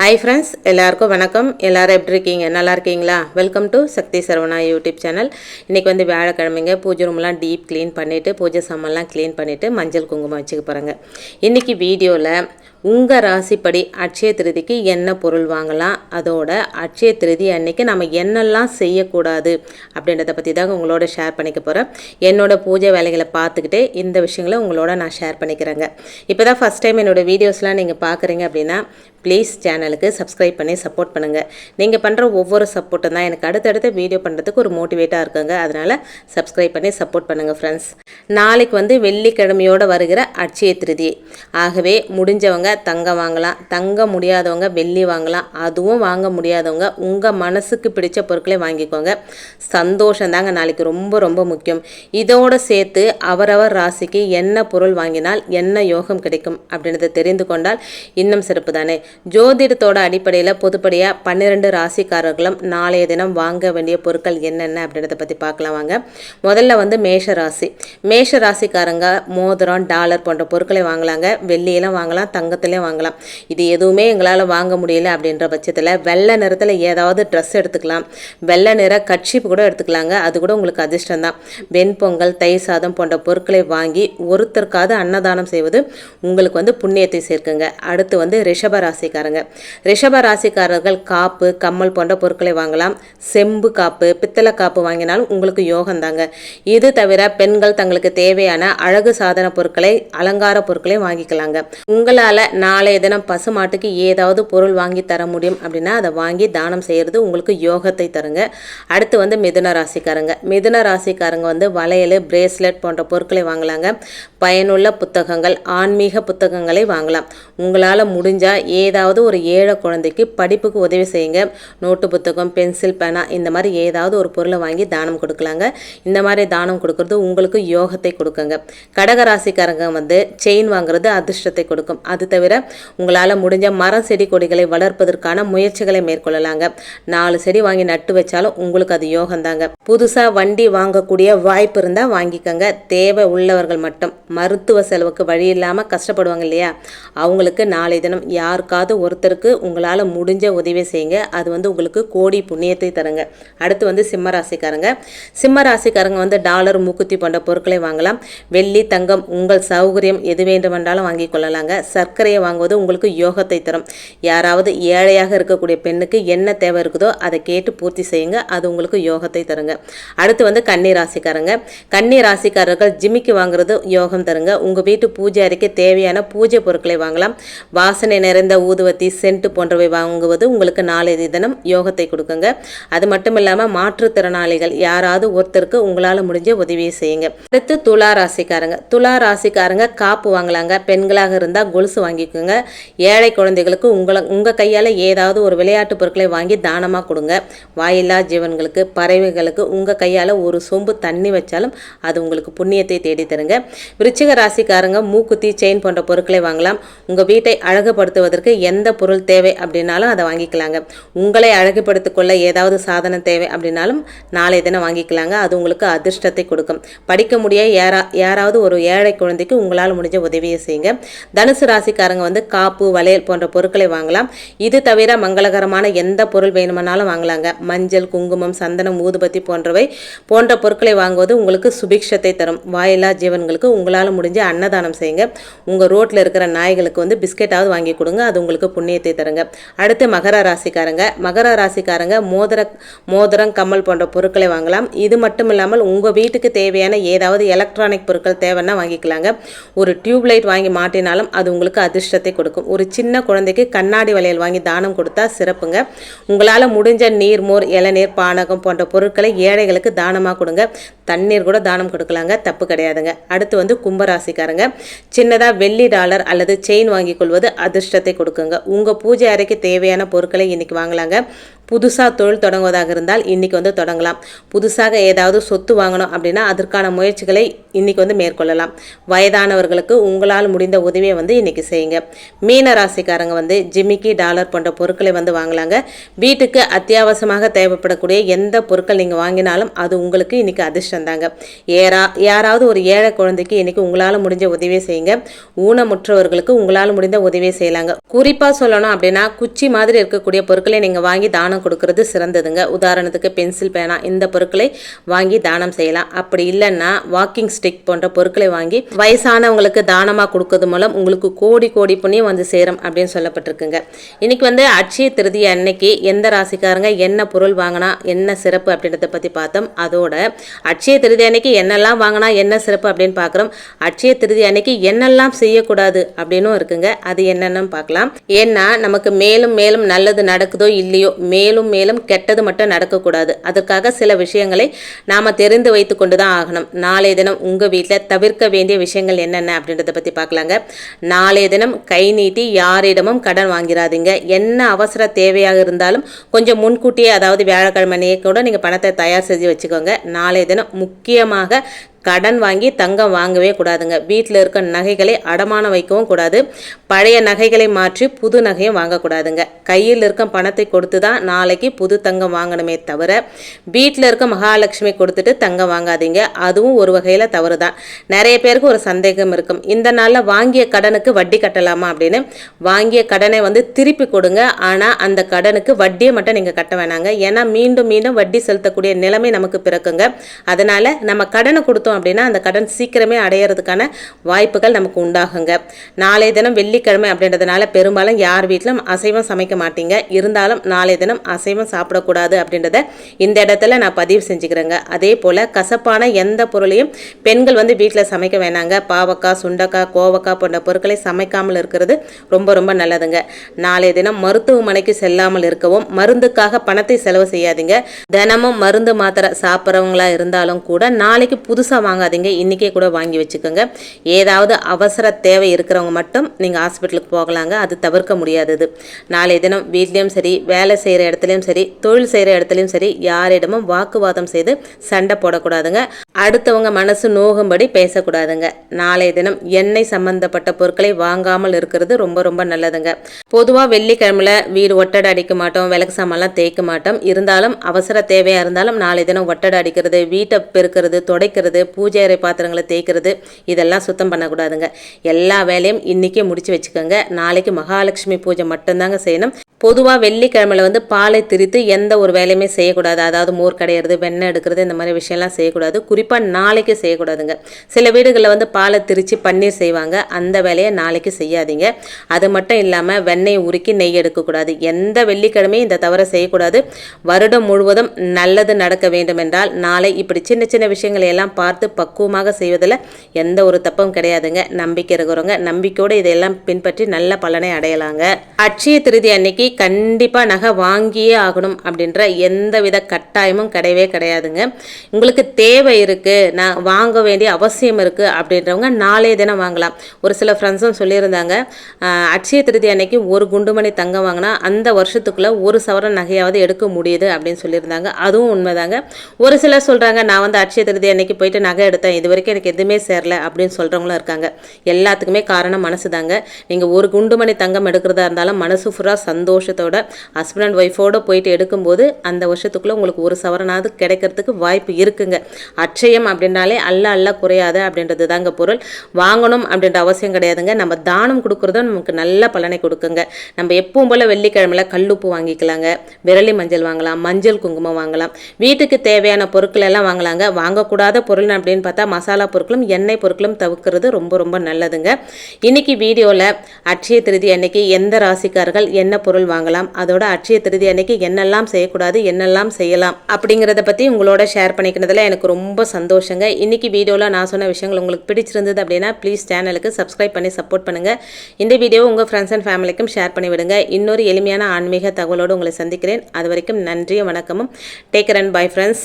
Hi friends எல்லாருக்கும் வணக்கம். எல்லாரும் எப்படி இருக்கீங்க? நல்லா இருக்கீங்களா? Welcome to Shakti Saravana YouTube channel இன்றைக்கி வந்து வியாழக்கிழமைங்க. பூஜை ரூம்லாம் டீப் க்ளீன் பண்ணிவிட்டு பூஜை சாமான்லாம் க்ளீன் பண்ணிவிட்டு மஞ்சள் குங்குமம் வச்சுக்க போகிறாங்க இன்றைக்கி வீடியோவில் உங்கள் ராசிப்படி அட்சய திருதிக்கு என்ன பொருள் வாங்கலாம்? அதோட அட்சய திருதி அன்னைக்கு நம்ம என்னெல்லாம் செய்யக்கூடாது அப்படின்றத பற்றி தாங்க உங்களோட ஷேர் பண்ணிக்க போகிறேன் என்னோட பூஜை வேலைகளை பார்த்துக்கிட்டே இந்த விஷயங்களை உங்களோட நான் ஷேர் பண்ணிக்கிறேங்க. இப்போ தான் ஃபஸ்ட் டைம் என்னோட வீடியோஸ்லாம் நீங்கள் பார்க்குறீங்க அப்படின்னா ப்ளீஸ் சேனலுக்கு சப்ஸ்கிரைப் பண்ணி சப்போர்ட் பண்ணுங்கள் நீங்கள் பண்ணுற ஒவ்வொரு சப்போர்ட்டும் தான் எனக்கு அடுத்தடுத்த வீடியோ பண்ணுறதுக்கு ஒரு மோட்டிவேட்டாக இருக்குங்க. அதனால் சப்ஸ்கிரைப் பண்ணி சப்போர்ட் பண்ணுங்கள் ஃப்ரெண்ட்ஸ் நாளைக்கு வந்து வெள்ளிக்கிழமையோடு வருகிற அட்சய திருதி. ஆகவே முடிஞ்சவங்க தங்கம் வாங்கலாம். தங்க முடியாதவங்க வெள்ளி வாங்கலாம். அதுவும் வாங்க முடியாதவங்க உங்கள் மனசுக்கு பிடிச்ச பொருட்களை வாங்கிக்கோங்க. சந்தோஷம் தாங்க நாளைக்கு ரொம்ப ரொம்ப முக்கியம். இதோடு சேர்த்து அவரவர் ராசிக்கு என்ன பொருள் வாங்கினால் என்ன யோகம் கிடைக்கும் அப்படின்றத தெரிந்து கொண்டால் இன்னும் சிறப்பு தானே ஜோதிடத்தோட அடிப்படையில் பொதுப்படியாக பன்னிரெண்டு ராசிக்காரர்களும் நாளைய தினம் வாங்க வேண்டிய பொருட்கள் என்னென்ன அப்படின்றத பற்றி பார்க்கலாம் வாங்க. முதல்ல வந்து மேஷ ராசி. மேஷ ராசிக்காரங்க மோதிரம் டாலர் போன்ற பொருட்களை வாங்கலாங்க. வெள்ளியெல்லாம் வாங்கலாம் தங்கத்திலையும் வாங்கலாம். இது எதுவுமே எங்களால் வாங்க முடியல அப்படின்ற பட்சத்தில் வெள்ளை நிறத்தில் ஏதாவது ட்ரெஸ் எடுத்துக்கலாம். வெள்ளை நிற கட்சிப்பு கூட எடுத்துக்கலாங்க. அது கூட உங்களுக்கு அதிர்ஷ்டம் தான் வெண்பொங்கல் தயிர் சாதம் போன்ற பொருட்களை வாங்கி ஒருத்தருக்காவது அன்னதானம் செய்வது உங்களுக்கு வந்து புண்ணியத்தை சேர்க்குங்க. அடுத்து வந்து ரிஷப ராசிக்காரங்க. ரிஷப ராசிக்காரர்கள் காப்பு கம்மல் போன்ற பொருட்களை வாங்கலாம். செம்பு காப்பு பித்தளை காப்பு வாங்கினாலும் உங்களுக்கு யோகம் தாங்க. இது தவிர பெண்கள் தங்களுக்கு தேவையான அழகு சாதன பொருட்களை அலங்கார பொருட்களை வாங்கிக்கலாங்க. உங்களால் நாளைய தினம் பசுமாட்டுக்கு ஏதாவது பொருள் வாங்கி தர முடியும் அப்படின்னா அதை வாங்கி தானம் செய்கிறது உங்களுக்கு யோகத்தை தருங்க. அடுத்து வந்து மிதுன ராசிக்காரங்க. மிதுன ராசிக்காரங்க வந்து வளையல் பிரேஸ்லெட் போன்ற பொருட்களை வாங்கலாங்க. பயனுள்ள புத்தகங்கள் ஆன்மீக புத்தகங்களை வாங்கலாம். உங்களால் முடிஞ்சால் ஏதாவது ஒரு ஏழை குழந்தைக்கு படிப்புக்கு உதவி செய்யுங்க. நோட்டு புத்தகம் பென்சில் பேனா இந்த மாதிரி ஏதாவது ஒரு பொருளை வாங்கி தானம் கொடுக்கலாங்க. இந்த மாதிரி தானம் கொடுக்கறது உங்களுக்கு யோகத்தை கொடுக்குங்க. கடகராசிக்காரங்க வந்து செயின் வாங்குறது அதிர்ஷ்டத்தை கொடுக்கும். அது தவிர உங்களால் முடிஞ்ச மரம் செடி கொடிகளை வளர்ப்பதற்கான முயற்சிகளை மேற்கொள்ளலாங்க. நாலு செடி வாங்கி நட்டு வச்சாலும் உங்களுக்கு அது யோகம் தாங்க புதுசாக வண்டி வாங்கக்கூடிய வாய்ப்பு இருந்தால் வாங்கிக்கோங்க. தேவை உள்ளவர்கள் மட்டும். மருத்துவ செலவுக்கு வழி இல்லாமல் கஷ்டப்படுவாங்க இல்லையா? அவங்களுக்கு நாளை தினம் யாருக்காவது ஒருத்தருக்கு உங்களால் முடிஞ்ச உதவி செய்யுங்க. அது வந்து உங்களுக்கு கோடி புண்ணியத்தை தருங்க. அடுத்து வந்து சிம்ம ராசிக்காரங்க சிம்ம ராசிக்காரங்க வந்து டாலர் மூக்குத்தி போன்ற பொருட்களை வாங்கலாம். வெள்ளி தங்கம் உங்கள் சௌகரியம் எது வேண்டுமென்றாலும் வாங்கி கொள்ளலாங்க. சர்க்கரையை வாங்குவது உங்களுக்கு யோகத்தை தரும். யாராவது ஏழையாக இருக்கக்கூடிய பெண்ணுக்கு என்ன தேவை இருக்குதோ அதை கேட்டு பூர்த்தி செய்யுங்க. அது உங்களுக்கு யோகத்தை தருங்க. அடுத்து வந்து கன்னி ராசிக்காரங்க கன்னி ராசிக்காரர்கள் ஜிமிக்கு வாங்குறது யோகம் தருங்க. உங்கள் வீட்டு பூஜை அறைக்கு தேவையான பூஜை பொருட்களை வாங்கலாம். வாசனை நிறைந்த ஊதுவத்தி சென்ட் போன்றவை வாங்குவது உங்களுக்கு நாளைய தினம் யோகத்தை கொடுக்குங்க. அது மட்டும் இல்லாமல் மாற்றுத்திறனாளிகள் யாராவது ஒருத்தருக்கு உங்களால் முடிஞ்ச உதவியை செய்யுங்க. அடுத்து துலா ராசிக்காரங்க. துலா ராசிக்காரங்க காப்பு வாங்கலாங்க. பெண்களாக இருந்தால் கொலுசு வாங்கிக்கோங்க. ஏழை குழந்தைகளுக்கு உங்களை உங்கள் கையால் ஏதாவது ஒரு விளையாட்டு பொருட்களை வாங்கி தானமாக கொடுங்க. வாயில்லா ஜீவன்களுக்கு பறவைகளுக்கு உங்கள் கையால் ஒரு சொம்பு தண்ணி வச்சாலும் அது உங்களுக்கு புண்ணியத்தை தேடி தருங்க விருச்சிக ராசிக்காரங்க மூக்குத்தி செயின் போன்ற பொருட்களை வாங்கலாம். உங்கள் வீட்டை அழகுபடுத்துவதற்கு எந்த பொருள் தேவை அப்படின்னாலும் அதை வாங்கிக்கலாங்க. உங்களை அழகுபடுத்திக்கொள்ள ஏதாவது சாதனம் தேவை அப்படின்னாலும் நாளைய தினம் வாங்கிக்கலாங்க. அது உங்களுக்கு அதிர்ஷ்டத்தை கொடுக்கும். படிக்க முடிய யாரா யாராவது ஒரு ஏழை குழந்தைக்கு உங்களால் முடிஞ்ச உதவியை செய்யுங்க. தனுசு ராசிக்காரங்க வந்து காப்பு வளையல் போன்ற பொருட்களை வாங்கலாம். இது தவிர மங்களகரமான எந்த பொருள் வேணுமானாலும் வாங்கலாங்க. மஞ்சள் குங்குமம் சந்தனம் ஊதுபத்தி போன்றவை போன்ற பொருட்களை வாங்குவது உங்களுக்கு சுபிக்ஷத்தை தரும். வாயில்லா ஜீவன்களுக்கு உங்களால் முடிஞ்ச அன்னதானம் செய்யுங்க. உங்கள் ரோட்டில் இருக்கிற நாய்களுக்கு வந்து பிஸ்கெட்டாவது வாங்கி கொடுங்க. அது உங்களுக்கு புண்ணியத்தை தருங்க. அடுத்து மகர ராசிக்காரங்க. மகர ராசிக்காரங்க மோதிர மோதிரம் கம்மல் போன்ற பொருட்களை வாங்கலாம். இது மட்டும் இல்லாமல் உங்கள் வீட்டுக்கு தேவையான ஏதாவது எலக்ட்ரானிக் பொருட்கள் தேவைன்னா வாங்கிக்கலாங்க. ஒரு டியூப்லைட் வாங்கி மாட்டினாலும் அது உங்களுக்கு அதிர்ஷ்டத்தை கொடுக்கும். ஒரு சின்ன குழந்தைக்கு கண்ணாடி வளையல் வாங்கி தானம் கொடுத்தா சிறப்புங்க. உங்களால் முடிஞ்ச நீர் மோர் இளநீர் பானகம் போன்ற பொருட்களை ஏழைகளுக்கு தானமாக கொடுங்க. தண்ணீர் கூட தானம் கொடுக்கலாங்க. தப்பு கிடையாதுங்க. அடுத்து வந்து கும்பராசிக்காரங்க. சின்னதாக வெள்ளி டாலர் அல்லது செயின் வாங்கி கொள்வது அதிர்ஷ்டத்தை கொடுக்குங்க. உங்கள் பூஜை அறைக்கு தேவையான பொருட்களை இன்னைக்கு வாங்கலாங்க. புதுசாக தொழில் தொடங்குவதாக இருந்தால் இன்றைக்கி வந்து தொடங்கலாம். புதுசாக ஏதாவது சொத்து வாங்கணும் அப்படின்னா அதற்கான முயற்சிகளை இன்றைக்கி வந்து மேற்கொள்ளலாம். வயதானவர்களுக்கு உங்களால் முடிந்த உதவியை வந்து இன்றைக்கி செய்யுங்க. மீன ராசிக்காரங்க வந்து ஜிமிக்கி டாலர் போன்ற பொருட்களை வந்து வாங்கலாங்க. வீட்டுக்கு அத்தியாவசியமாக தேவைப்படக்கூடிய எந்த பொருட்கள் நீங்கள் வாங்கினாலும் அது உங்களுக்கு இன்றைக்கி அதிர்ஷ்டம் தாங்க. ஏரா யாராவது ஒரு ஏழை குழந்தைக்கு இன்றைக்கி உங்களால் முடிஞ்ச உதவியை செய்யுங்க. ஊனமுற்றவர்களுக்கு உங்களால் முடிந்த உதவியை செய்யலாங்க. குறிப்பாக சொல்லணும் அப்படின்னா குச்சி மாதிரி இருக்கக்கூடிய பொருட்களை நீங்கள் வாங்கி தானம் கொடுக்கறது சிறந்ததுங்க. உதாரணத்துக்கு பென்சில் பேனா இந்த பொருட்களை வாங்கி தானம் செய்யலாம். அப்படி இல்லைன்னா வாக்கிங் ஸ்டிக் போன்ற பொருட்களை வாங்கி வயசானவங்களுக்கு தானமாக கொடுக்கறது மூலம் உங்களுக்கு கோடி கோடி புண்ணியம் வந்து சேரும் அப்படின்னு சொல்லப்பட்டிருக்குங்க. இன்னைக்கு வந்து அட்சய திருதி அன்னைக்கு எந்த ராசிக்காரங்க என்ன பொருள் வாங்கினா என்ன சிறப்பு அப்படின்றத பற்றி பார்த்தோம். அதோட அட்சய திருதி அன்னைக்கு என்னெல்லாம் வாங்கினா என்ன சிறப்பு அப்படின்னு பார்க்குறோம். அட்சய திருதி அன்னைக்கு என்னெல்லாம் செய்யக்கூடாது அப்படின்னும் இருக்குங்க. அது என்னென்னு பார்க்கலாம். ஏன்னா நமக்கு மேலும் மேலும் நல்லது நடக்குதோ இல்லையோ மேலும் மேலும் மேலும் கெட்டது மட்டும் நடக்கக்கூடாது. அதற்காக சில விஷயங்களை நாம் தெரிந்து வைத்து கொண்டு தான் ஆகணும். நாளைய தினம் உங்கள் வீட்டில் தவிர்க்க வேண்டிய விஷயங்கள் என்னென்ன அப்படின்றத பற்றி பார்க்கலாங்க. நாளைய தினம் கை நீட்டி யாரிடமும் கடன் வாங்கிறாதீங்க என்ன அவசர தேவையாக இருந்தாலும் கொஞ்சம் முன்கூட்டியே அதாவது வியாழக்கிழமையே கூட நீங்கள் பணத்தை தயார் செஞ்சு வச்சுக்கோங்க. நாளைய தினம் முக்கியமாக கடன் வாங்கி தங்கம் வாங்கவே கூடாதுங்க. வீட்டில் இருக்க நகைகளை அடமானம் வைக்கவும் கூடாது. பழைய நகைகளை மாற்றி புது நகையும் வாங்கக்கூடாதுங்க. கையில் இருக்க பணத்தை கொடுத்து தான் நாளைக்கு புது தங்கம் வாங்கணுமே தவிர வீட்டில் இருக்க மகாலட்சுமி கொடுத்துட்டு தங்கம் வாங்காதீங்க. அதுவும் ஒரு வகையில் தவறு தான் நிறைய பேருக்கு ஒரு சந்தேகம் இருக்கும். இந்த நாளில் வாங்கிய கடனுக்கு வட்டி கட்டலாமா அப்படின்னு. வாங்கிய கடனை வந்து திருப்பி கொடுங்க. ஆனால் அந்த கடனுக்கு வட்டியை மட்டும் நீங்கள் கட்ட வேணாங்க. ஏன்னா மீண்டும் மீண்டும் வட்டி செலுத்தக்கூடிய நிலைமை நமக்கு பிறக்குங்க. அதனால் நம்ம கடனை கொடுத்தோம் பார்த்தோம் அப்படின்னா அந்த கடன் சீக்கிரமே அடையிறதுக்கான வாய்ப்புகள் நமக்கு உண்டாகுங்க. நாளைய தினம் வெள்ளிக்கிழமை அப்படின்றதுனால பெரும்பாலும் யார் வீட்டிலும் அசைவம் சமைக்க மாட்டீங்க. இருந்தாலும் நாளைய தினம் அசைவம் சாப்பிடக்கூடாது அப்படின்றத இந்த இடத்துல நான் பதிவு செஞ்சுக்கிறேங்க. அதே போல் கசப்பான எந்த பொருளையும் பெண்கள் வந்து வீட்டில் சமைக்க வேணாங்க. பாவக்காய் சுண்டக்காய் கோவக்காய் போன்ற பொருட்களை சமைக்காமல் இருக்கிறது ரொம்ப ரொம்ப நல்லதுங்க. நாளைய தினம் மருத்துவமனைக்கு செல்லாமல் இருக்கவும் மருந்துக்காக பணத்தை செலவு செய்யாதீங்க. தினமும் மருந்து மாத்திரை சாப்பிட்றவங்களா இருந்தாலும் கூட நாளைக்கு புதுசாக வாங்காதீங்க. இன்றைக்கே கூட வாங்கி வச்சுக்கோங்க. ஏதாவது அவசர தேவை இருக்கிறவங்க மட்டும் நீங்கள் ஹாஸ்பிட்டலுக்கு போகலாங்க. அது தவிர்க்க முடியாதது. நாளைய தினம் வீட்லேயும் சரி வேலை செய்கிற இடத்துலையும் சரி தொழில் செய்கிற இடத்துலையும் சரி யாரிடமும் வாக்குவாதம் செய்து சண்டை போடக்கூடாதுங்க. அடுத்தவங்க மனசு நோகும்படி பேசக்கூடாதுங்க. நாளைய தினம் எண்ணெய் சம்பந்தப்பட்ட பொருட்களை வாங்காமல் இருக்கிறது ரொம்ப ரொம்ப நல்லதுங்க. பொதுவாக வெள்ளிக்கிழமையில் வீடு ஒட்டடை அடிக்க மாட்டோம் விளக்கு சாமான்லாம் தேய்க்க மாட்டோம். இருந்தாலும் அவசர தேவையாக இருந்தாலும் நாளை தினம் ஒட்டடை அடிக்கிறது வீட்டை பெருக்கிறது துடைக்கிறது பூஜை அறை பாத்திரங்களை தேய்க்கிறது. இதெல்லாம் சுத்தம் பண்ணக்கூடாதுங்க. எல்லா வேலையும் இன்றைக்கே முடித்து வச்சுக்கோங்க. நாளைக்கு மகாலட்சுமி பூஜை மட்டும்தாங்க செய்யணும். பொதுவாக வெள்ளிக்கிழமையில் வந்து பாலை திரித்து எந்த ஒரு வேலையுமே செய்யக்கூடாது. அதாவது மோர் கடையிறது வெண்ணெய் எடுக்கிறது இந்த மாதிரி விஷயம்லாம் செய்யக்கூடாது. குறிப்பாக நாளைக்கு செய்யக்கூடாதுங்க. சில வீடுகளில் வந்து பாலை திரித்து பன்னீர் செய்வாங்க. அந்த வேலையை நாளைக்கு செய்யாதீங்க. அது மட்டும் இல்லாமல் வெண்ணெயை உருக்கி நெய் எடுக்கக்கூடாது. எந்த வெள்ளிக்கிழமையும் இந்த தவிர செய்யக்கூடாது. வருடம் முழுவதும் நல்லது நடக்க வேண்டும் என்றால் நாளை இப்படி சின்ன சின்ன விஷயங்களை எல்லாம் பார்த்து பக்குவமாக செய்வதில் எந்த ஒரு தப்பும் கிடையாதுங்க. நம்பிக்கை இருக்கிறவங்க நம்பிக்கையோடு இதையெல்லாம் பின்பற்றி நல்ல பலனை அடையலாங்க. அட்சய திருதி அன்னைக்கு கண்டிப்பாக நகை வாங்கியே ஆகணும் அப்படின்ற எந்த வித கட்டாயமும் கிடையவே கிடையாதுங்க. உங்களுக்கு தேவை இருக்குது நான் வாங்க வேண்டிய அவசியம் இருக்குது அப்படின்றவங்க நாளைய தினம் வாங்கலாம். ஒரு சில ஃப்ரெண்ட்ஸும் சொல்லியிருந்தாங்க அட்சய திருதி அன்னைக்கு ஒரு குண்டுமணி தங்கம் வாங்கினா அந்த வருஷத்துக்குள்ளே ஒரு சவரன் நகையாவது எடுக்க முடியுது அப்படின்னு சொல்லியிருந்தாங்க. அதுவும் உண்மைதாங்க. ஒரு சிலர் சொல்கிறாங்க நான் வந்து அட்சய திருதி அன்னைக்கு போயிட்டு நகை எடுத்தேன். இது வரைக்கும் எனக்கு எதுவுமே சேரல அப்படின்னு சொல்கிறவங்களும் இருக்காங்க. எல்லாத்துக்குமே காரணம் மனசு தாங்க நீங்கள் ஒரு குண்டுமணி தங்கம் எடுக்கிறதா இருந்தாலும் மனசு ஃபுல்லாக சந்தோஷத்தோட ஹஸ்பண்ட் அண்ட் ஒய்ஃபோடு போயிட்டு எடுக்கும்போது அந்த வருஷத்துக்குள்ளே உங்களுக்கு ஒரு சவரனாவது கிடைக்கிறதுக்கு வாய்ப்பு இருக்குங்க. அச்சயம் அப்படின்னாலே அல்ல அல்ல குறையாது அப்படின்றது தாங்க பொருள். வாங்கணும் அப்படின்ற அவசியம் கிடையாதுங்க. நம்ம தானம் கொடுக்குறதும் நமக்கு நல்ல பலனை கொடுக்குங்க. நம்ம எப்பவும் போல் வெள்ளிக்கிழமையில் கல்லுப்பு வாங்கிக்கலாங்க. விரலி மஞ்சள் வாங்கலாம் மஞ்சள் குங்குமம் வாங்கலாம். வீட்டுக்கு தேவையான பொருட்கள் எல்லாம் வாங்கலாங்க. வாங்கக்கூடாத பொருள் அப்படின்னு பார்த்தா மசாலா பொருட்களும் எண்ணெய் பொருட்களும் தவிர்க்கிறது ரொம்ப ரொம்ப நல்லதுங்க. இன்னைக்கு வீடியோவில் அட்சய திருதி அன்னைக்கு எந்த ராசிக்காரர்கள் என்ன பொருள் வாங்கலாம் அதோட அட்சய திருதி அன்னைக்கு என்னெல்லாம் செய்யக்கூடாது என்னெல்லாம் செய்யலாம் அப்படிங்கிறத பற்றி உங்களோட ஷேர் பண்ணிக்கிறதுல எனக்கு ரொம்ப சந்தோஷங்க. இன்றைக்கி வீடியோவில் நான் சொன்ன விஷயங்கள் உங்களுக்கு பிடிச்சிருந்தது அப்படின்னா ப்ளீஸ் சேனலுக்கு சப்ஸ்கிரைப் பண்ணி சப்போர்ட் பண்ணுங்கள் இந்த வீடியோ உங்கள் ஃப்ரெண்ட்ஸ் அண்ட் ஃபேமிலிக்கும் ஷேர் பண்ணிவிடுங்க இன்னொரு எளிமையான ஆன்மீக தகவலோடு உங்களை சந்திக்கிறேன். அது வரைக்கும் நன்றியும் வணக்கமும். Take and bye friends